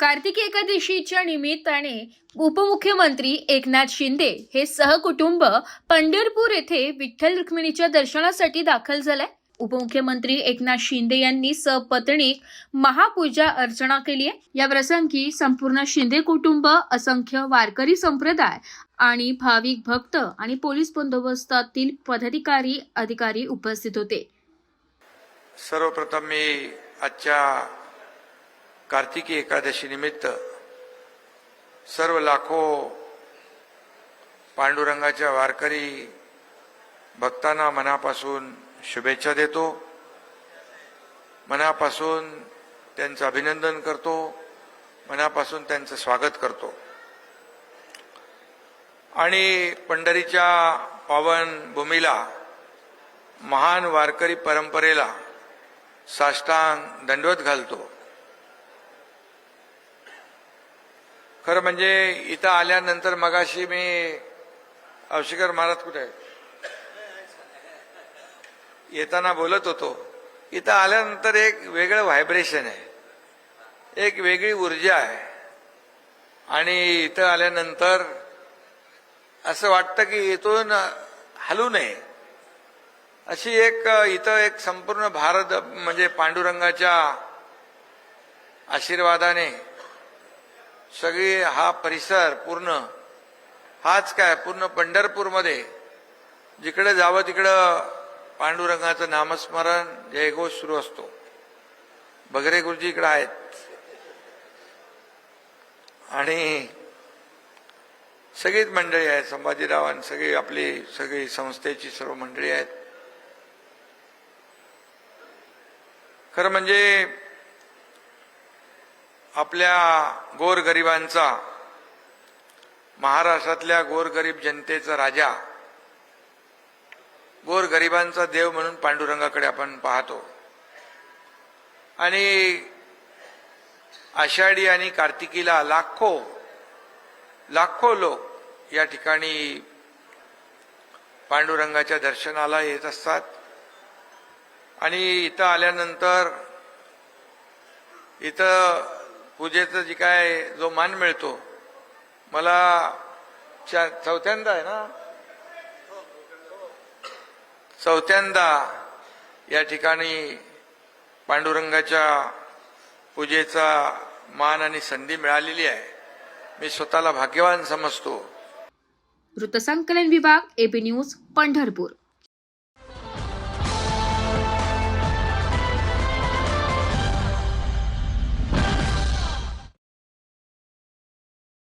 कार्तिकी एकादशीच्या निमित्ताने उपमुख्यमंत्री एकनाथ शिंदे हे सहकुटुंब पंढरपूर येथे विठ्ठल रुक्मिणीच्या दर्शनासाठी दाखल झालाय. उपमुख्यमंत्री एकनाथ शिंदे यांनी सपत्नीक महापूजा अर्चना केली आहे. या प्रसंगी संपूर्ण शिंदे कुटुंब असंख्य वारकरी संप्रदाय आणि भाविक भक्त आणि पोलीस बंदोबस्तातील पदाधिकारी अधिकारी उपस्थित होते. सर्वप्रथम मी आजच्या कार्तिकी एकादशीनिमित्त सर्व लाखो पांडुरंगाच्या वारकरी भक्तांना मनापासून शुभेच्छा देतो. मनापासून त्यांचं अभिनंदन करतो. मनापासून त्यांचं स्वागत करतो. आणि पंढरीच्या पावन भूमीला महान वारकरी परंपरेला साष्टांग दंडवत घालतो. खरं म्हणजे इथं आल्यानंतर मगाशी मी अवशिकर महाराज कुठे आहे? येताना बोलत होतो. इथं आल्यानंतर एक वेगळं व्हायब्रेशन आहे. एक वेगळी ऊर्जा आहे. आणि इथं आल्यानंतर असं वाटतं की इथून हलू नये. अशी एक इथं एक संपूर्ण भारत म्हणजे पांडुरंगाच्या आशीर्वादाने सगळी हा परिसर पूर्ण हाच काय? पूर्ण पंढरपूरमध्ये. जिकडे जावं तिकडं पांडुरंगाचं नामस्मरण जयघोष सुरू असतो. बगरे गुरुजी इकडे आहेत. आणि सगळीच मंडळी आहेत संभाजीराव आणि सगळी आपली सगळी संस्थेची सर्व मंडळी आहेत. खरं म्हणजे आपल्या गोरगरिबांचा महाराष्ट्रातल्या गोरगरीब जनतेचा राजा गोरगरिबांचा देव म्हणून पांडुरंगाकडे आपण पाहतो. आणि आषाढी आणि कार्तिकीला लाखो लाखो लोक या ठिकाणी पांडुरंगाच्या दर्शनाला येत असतात. आणि इथं आल्यानंतर इथं पूजेचं जी काय जो मान मिळतो मला चौथ्यांदा आहे ना? चौथ्यांदा या ठिकाणी पांडुरंगाच्या पूजेचा मान आणि संधी मिळालेली आहे. मी स्वतःला भाग्यवान समजतो. वृत्तसंकलन विभाग एबी न्यूज पंढरपूर.